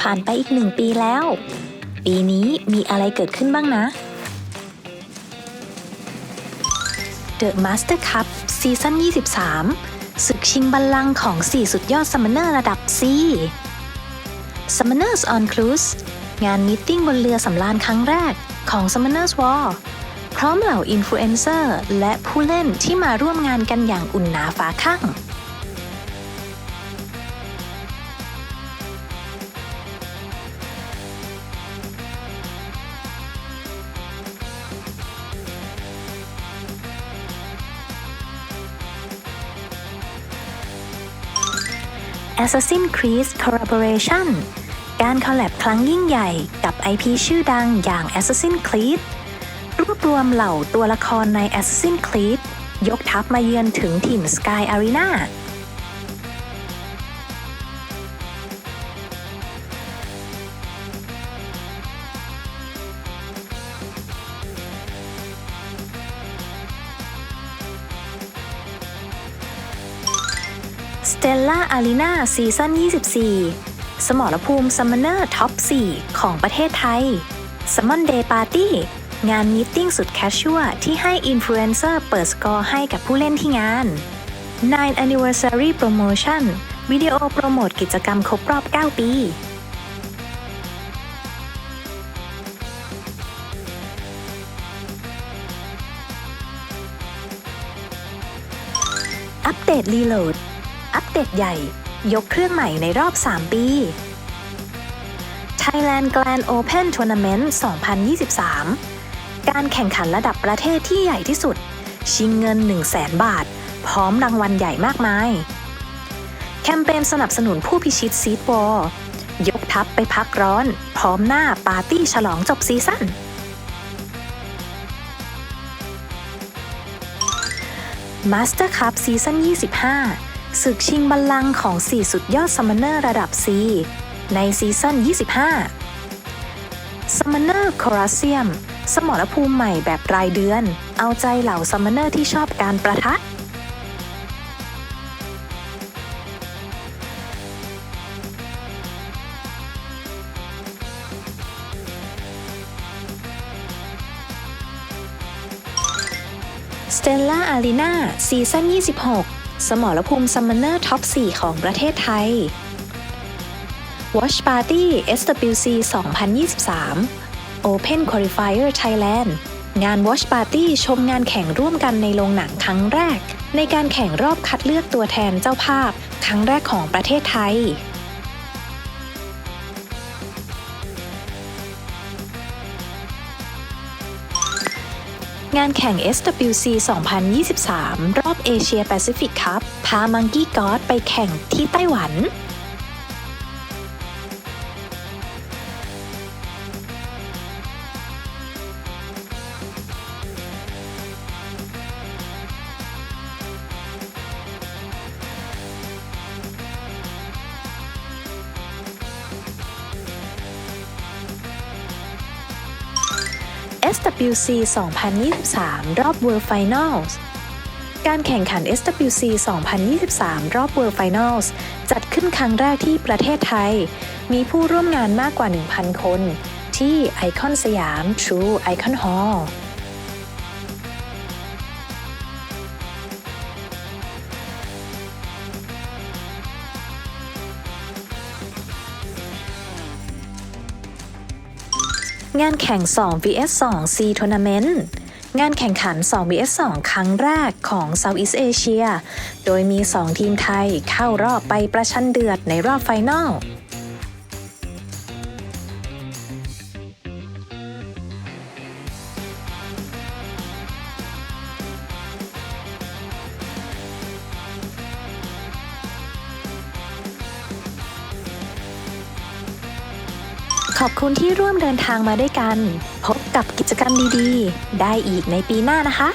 ผ่านไปอีกหนึ่งปีแล้ว ปีนี้มีอะไรเกิดขึ้นบ้างนะ The Master Cup ซีซั่น 23 ศึกชิงบัลลังก์ของ 4 สุดยอดซัมเมอร์ระดับ C Summoners on Cruise งานมีตติ้งบนเรือสำราญครั้งแรกของ Summoners War พร้อมเหล่าอินฟลูเอนเซอร์และผู้เล่นที่มาร่วมงานกันอย่างอุ่นหนาฝาข้าง Assassin's Creed Collaboration การคอลแลบครั้งยิ่งใหญ่กับ IP ชื่อดังอย่าง Assassin's Creed รวบรวมเหล่าตัวละครใน Assassin's Creed ยกทัพมาเยือนถึงถิ่น Sky Arena สเตลล่าอารีนาซีซั่น 24 สมรภูมิซัมเนอร์ท็อป 4 ของประเทศไทย Summon Day Party งานมีตติ้งสุดแคชชัวที่ให้อินฟลูเอนเซอร์เปิดสกอร์ให้กับผู้เล่นที่งาน 9 Anniversary Promotion วิดีโอโปรโมทกิจกรรมครบรอบ 9 ปี อัปเดตรีโหลด อัปเดตใหญ่ ยกเครื่องใหม่ในรอบ 3 ปี Thailand Grand Open Tournament 2023 การแข่งขันระดับประเทศที่ใหญ่ที่สุด ชิงเงิน 1 0 0 0 0แบาท พร้อมรางวัลใหญ่มากมาย แคมเปญสนับสนุนผู้พิชิตซีดบอลยกทัพไปพักร้อน พร้อมหน้าปาร์ตี้ฉลองจบซีซั่น Master Cup ซีซั่น25 ศึกชิงบัลลังก์ของ 4 สุดยอดซัมมอนเนอร์ระดับ C ในซีซั่น 25 Summoner Colosseum สมรภูมิใหม่แบบรายเดือน เอาใจเหล่าซัมมอนเนอร์ที่ชอบการประทะ Stella Arena ซีซั่น 26 สมรภูมิซัมมอนเนอร์ท็อป 4 ของประเทศไทย Watch Party SWC 2023 Open Qualifier Thailand งาน Watch Party ชมงานแข่งร่วมกันในโรงหนังครั้งแรก ในการแข่งรอบคัดเลือกตัวแทนเจ้าภาพ ครั้งแรกของประเทศไทย งานแข่ง SWC 2023 รอบเอเชียแปซิฟิกคัพพามังกี้กอดไปแข่งที่ไต้หวัน SWC 2023 รอบ World Finals การแข่งขัน SWC 2023 รอบ World Finals จัดขึ้นครั้งแรกที่ประเทศไทย มีผู้ร่วมงานมากกว่า 1,000 คน ที่ไอคอนสยาม True Icon Hall งานแข่ง 2 vs 2 C Tournament งานแข่งขัน 2 vs 2 ครั้งแรกของ Southeast Asia โดยมี 2 ทีมไทยเข้ารอบไปประชันเดือดในรอบไฟนอล ขอบคุณที่ร่วมเดินทางมาด้วยกัน พบกับกิจกรรมดีๆ ได้อีกในปีหน้านะคะ